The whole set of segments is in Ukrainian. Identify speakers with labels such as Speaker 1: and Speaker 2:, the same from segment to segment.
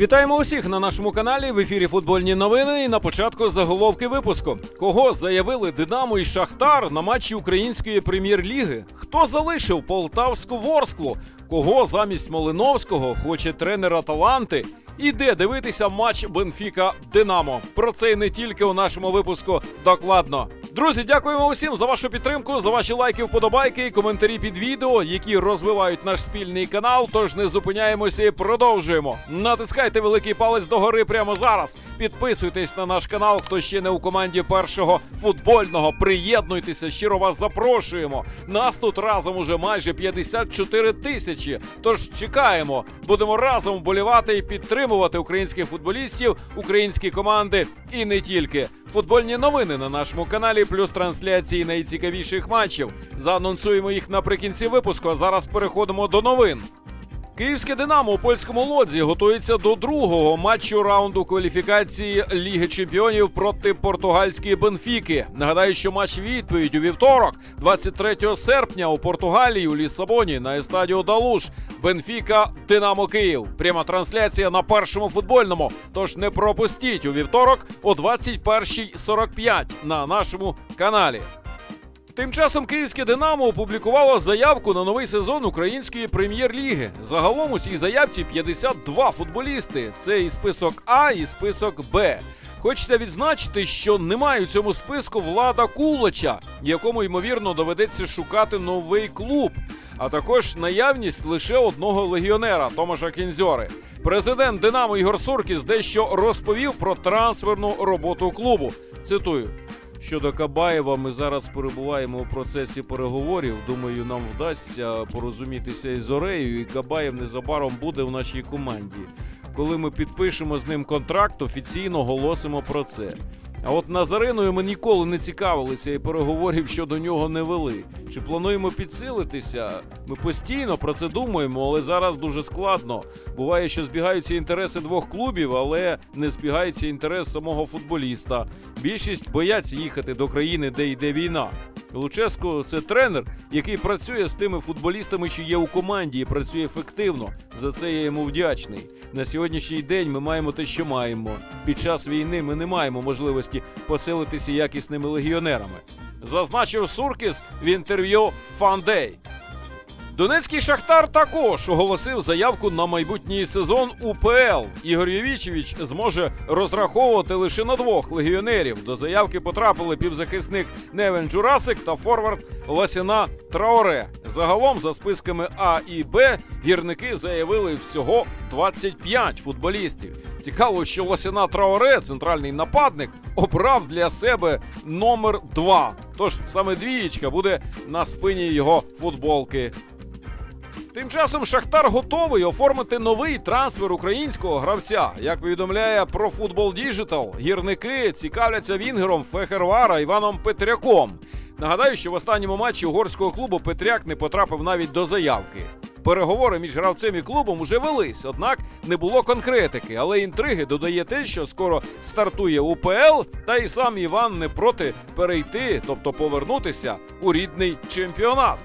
Speaker 1: Вітаємо усіх на нашому каналі в ефірі футбольні новини. І на початку заголовки випуску. Кого заявили Динамо і Шахтар на матчі української прем'єр-ліги? Хто залишив полтавську Ворсклу? Кого замість Малиновського хоче тренер Аталанти? І де дивитися матч Бенфіка Динамо? Про це і не тільки у нашому випуску докладно. Друзі, дякуємо усім за вашу підтримку, за ваші лайки, вподобайки і коментарі під відео, які розвивають наш спільний канал. Тож не зупиняємося і продовжуємо. Натискайте великий палець догори прямо зараз. Підписуйтесь на наш канал, хто ще не у команді першого футбольного. Приєднуйтеся, щиро вас запрошуємо. Нас тут разом уже майже 54 тисячі. Тож чекаємо, будемо разом вболівати і підтримувати українських футболістів, українські команди і не тільки. Футбольні новини на нашому каналі, плюс трансляції найцікавіших матчів. Заанонсуємо їх наприкінці випуску. А зараз переходимо до новин. Київське Динамо у польському лодзі готується до другого матчу раунду кваліфікації Ліги Чемпіонів проти португальської Бенфіки. Нагадаю, що матч відповідь у вівторок, 23 серпня, у Португалії у Лісабоні на естадіо Далуш. Бенфіка Динамо Київ. Пряма трансляція на першому футбольному. Тож не пропустіть у вівторок о 21.45 на нашому каналі. Тим часом київське Динамо опублікувало заявку на новий сезон української прем'єр-ліги. Загалом у цій заявці 52 футболісти. Це і список А, і список Б. Хочеться відзначити, що немає у цьому списку влада Кулича, якому ймовірно доведеться шукати новий клуб, а також наявність лише одного легіонера Томаша Кінзьори. Президент Динамо Ігор Суркіс дещо розповів про трансферну роботу клубу. Цитую. Щодо Кабаєва, ми зараз перебуваємо у процесі переговорів. Думаю, нам вдасться порозумітися із Орею, і Кабаєв незабаром буде в нашій команді. Коли ми підпишемо з ним контракт, офіційно голосимо про це. А от Назариною ми ніколи не цікавилися і переговорів щодо нього не вели. Чи плануємо підсилитися? Ми постійно про це думаємо, але зараз дуже складно. Буває, що збігаються інтереси двох клубів, але не збігається інтерес самого футболіста. Більшість бояться їхати до країни, де йде війна. Луческо це тренер, який працює з тими футболістами, що є у команді, і працює ефективно. За це я йому вдячний. На сьогоднішній день ми маємо те, що маємо. Під час війни ми не маємо можливості посилитися якісними легіонерами. Зазначив Суркіс в інтерв'ю Фандей. Донецький Шахтар також оголосив заявку на майбутній сезон УПЛ. Ігор Євічевич зможе розраховувати лише на двох легіонерів. До заявки потрапили півзахисник Невен Джурасик та форвард Ласіна Траоре. Загалом, за списками А і Б, гірники заявили всього 25 футболістів. Цікаво, що Ласіна Траоре, центральний нападник, обрав для себе номер 2. Тож саме двієчка буде на спині його футболки. Тим часом Шахтар готовий оформити новий трансфер українського гравця. Як повідомляє про футбол Діджитал, гірники цікавляться вінгером Фехервара Іваном Петряком. Нагадаю, що в останньому матчі угорського клубу Петряк не потрапив навіть до заявки. Переговори між гравцем і клубом уже велись, однак не було конкретики. Але інтриги додає те, що скоро стартує УПЛ, та й сам Іван не проти перейти, тобто повернутися у рідний чемпіонат.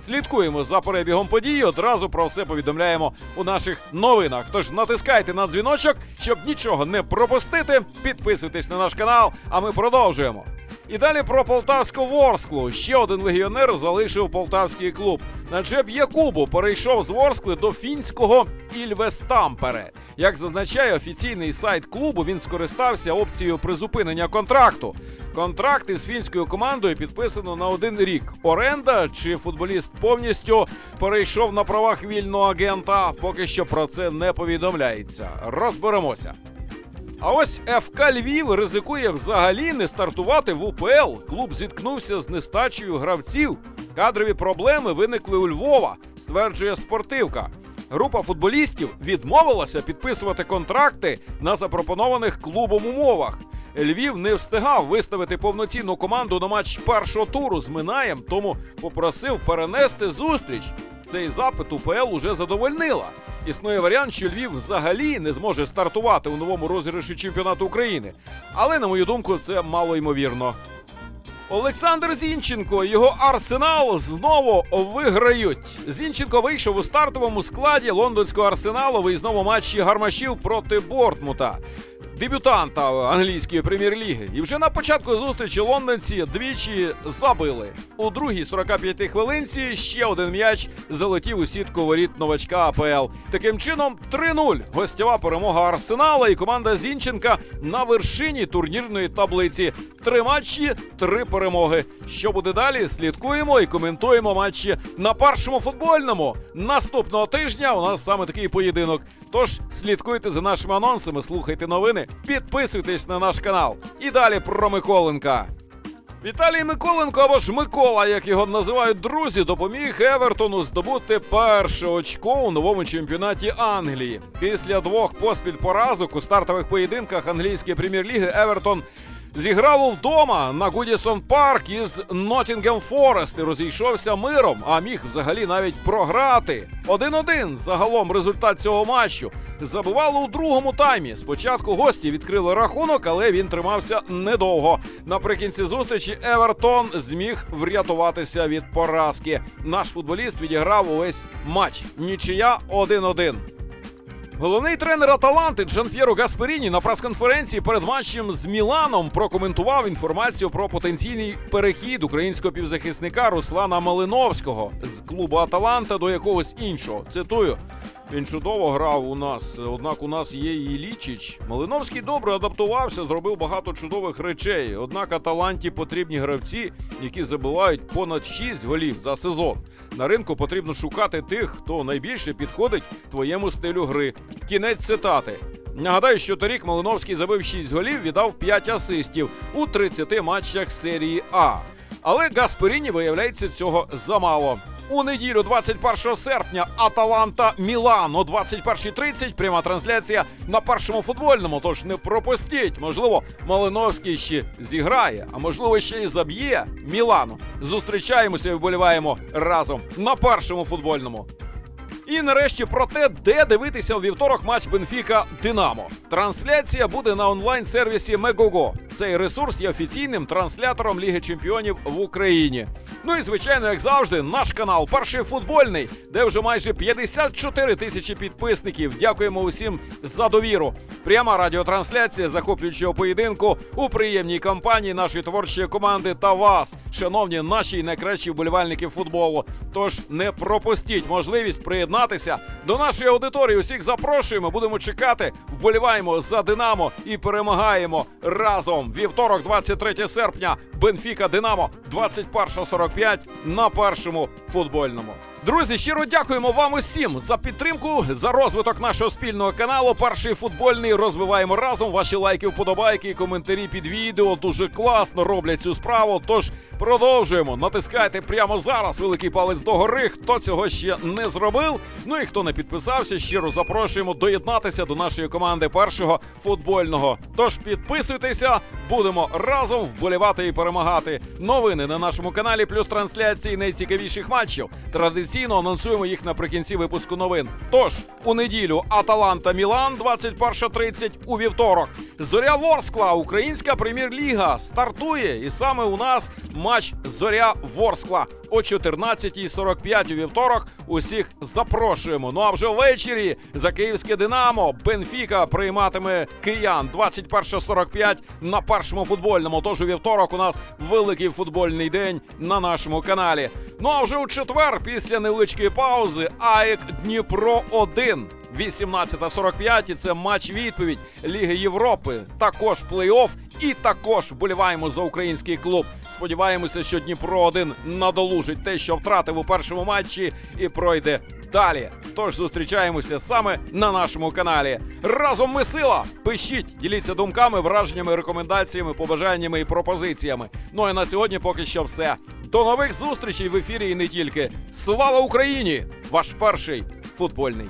Speaker 1: Слідкуємо за перебігом подій. Одразу про все повідомляємо у наших новинах. Тож натискайте на дзвіночок, щоб нічого не пропустити. Підписуйтесь на наш канал, а ми продовжуємо. І далі про полтавську Ворсклу. Ще один легіонер залишив полтавський клуб. Наджеб Якубу перейшов з Ворскли до фінського Ільвестампере. Як зазначає офіційний сайт клубу, він скористався опцією призупинення контракту. Контракт із фінською командою підписано на один рік. Оренда чи футболіст повністю перейшов на правах вільного агента. Поки що про це не повідомляється. Розберемося. А ось ФК Львів ризикує взагалі не стартувати в УПЛ. Клуб зіткнувся з нестачею гравців. Кадрові проблеми виникли у Львова, стверджує спортивка. Група футболістів відмовилася підписувати контракти на запропонованих клубом умовах. Львів не встигав виставити повноцінну команду на матч першого туру з Минаєм, тому попросив перенести зустріч. Цей запит УПЛ уже задовольнила. Існує варіант, що Львів взагалі не зможе стартувати у новому розіграші чемпіонату України. Але, на мою думку, це мало ймовірно. Олександр Зінченко його арсенал знову виграють. Зінченко вийшов у стартовому складі лондонського арсеналу виїзному матчі гармашів проти Бортмута. Дебютанта англійської прем'єр-ліги. І вже на початку зустрічі лондонці двічі забили. У другій 45-й хвилинці ще один м'яч залетів у сітку воріт новачка АПЛ. Таким чином, 3-0. Гостєва перемога Арсенала і команда Зінченка на вершині турнірної таблиці. Три матчі, три перемоги. Що буде далі? Слідкуємо і коментуємо матчі на першому футбольному. Наступного тижня у нас саме такий поєдинок. Тож слідкуйте за нашими анонсами, слухайте новини, підписуйтесь на наш канал. І далі про Миколенка. Віталій Миколенко або ж Микола, як його називають друзі, допоміг Евертону здобути перше очко у новому чемпіонаті Англії. Після двох поспіль поразок у стартових поєдинках англійської прем'єр-ліги Евертон зіграв вдома на Гудісон Парк із Ноттінгем Форест і розійшовся миром, а міг взагалі навіть програти. 1-1 загалом результат цього матчу. Забивали у другому таймі. Спочатку гості відкрили рахунок, але він тримався недовго. Наприкінці зустрічі Евертон зміг врятуватися від поразки. Наш футболіст відіграв увесь матч. Нічия 1-1. Головний тренер Аталанти Джан П'єро Гасперіні на прес-конференції перед матчем з Міланом прокоментував інформацію про потенційний перехід українського півзахисника Руслана Малиновського з клубу Аталанта до якогось іншого. Цитую. Він чудово грав у нас, однак у нас є і Лічич. Малиновський добре адаптувався, зробив багато чудових речей. Однак Аталанті потрібні гравці, які забивають понад 6 голів за сезон. На ринку потрібно шукати тих, хто найбільше підходить твоєму стилю гри. Кінець цитати. Нагадаю, що торік Малиновський забив 6 голів, віддав 5 асистів у 30 матчах серії А. Але Гасперіні виявляється цього замало. У неділю, 21 серпня, Аталанта Мілан о 21.30. Пряма трансляція на першому футбольному. Тож не пропустіть. Можливо, Малиновський ще зіграє, а можливо, ще й заб'є Мілану. Зустрічаємося і вболіваємо разом на першому футбольному. І нарешті про те, де дивитися у вівторок матч Бенфіка Динамо. Трансляція буде на онлайн-сервісі Мегого. Цей ресурс є офіційним транслятором Ліги Чемпіонів в Україні. Ну і звичайно, як завжди, наш канал перший футбольний, де вже майже 54 тисячі підписників. Дякуємо усім за довіру. Пряма радіотрансляція захоплюючого поєдинку у приємній компанії нашої творчої команди та вас, шановні наші найкращі вболівальники футболу. Тож не пропустіть можливість приєднатися до нашої аудиторії. Усіх запрошуємо, будемо чекати, вболіваємо за Динамо і перемагаємо разом. Вівторок, 23 серпня, Бенфіка Динамо, 21.45 на першому футбольному. Друзі, щиро дякуємо вам усім за підтримку, за розвиток нашого спільного каналу. Перший футбольний розвиваємо разом. Ваші лайки, вподобайки і коментарі під відео дуже класно роблять цю справу. Тож продовжуємо. Натискайте прямо зараз великий палець догори. Хто цього ще не зробив. Ну і хто не підписався, щиро запрошуємо доєднатися до нашої команди першого футбольного. Тож підписуйтеся, будемо разом вболівати і перемагати. Новини на нашому каналі, плюс трансляції найцікавіших матчів. Традиційно анонсуємо їх наприкінці випуску новин. Тож у неділю Аталанта Мілан 21.30, у вівторок. Зоря Ворскла, українська прем'єр-ліга стартує. І саме у нас матч Зоря Ворскла о 14.45 у вівторок. Усіх запрошуємо. Ну а вже ввечері за київське Динамо Бенфіка прийматиме киян 21.45 на першому футбольному. Тож у вівторок у нас великий футбольний день на нашому каналі. Ну а вже у четвер, після невеличкої паузи, АЕК Дніпро 1 18.45 і це матч відповідь Ліги Європи. Також плей-офф і також вболіваємо за український клуб. Сподіваємося, що Дніпро 1 надолужить те, що втратив у першому матчі, і пройде далі. Тож зустрічаємося саме на нашому каналі. Разом ми сила! Пишіть, діліться думками, враженнями, рекомендаціями, побажаннями і пропозиціями. Ну і на сьогодні поки що все. До нових зустрічей в ефірі і не тільки. Слава Україні! Ваш перший футбольний.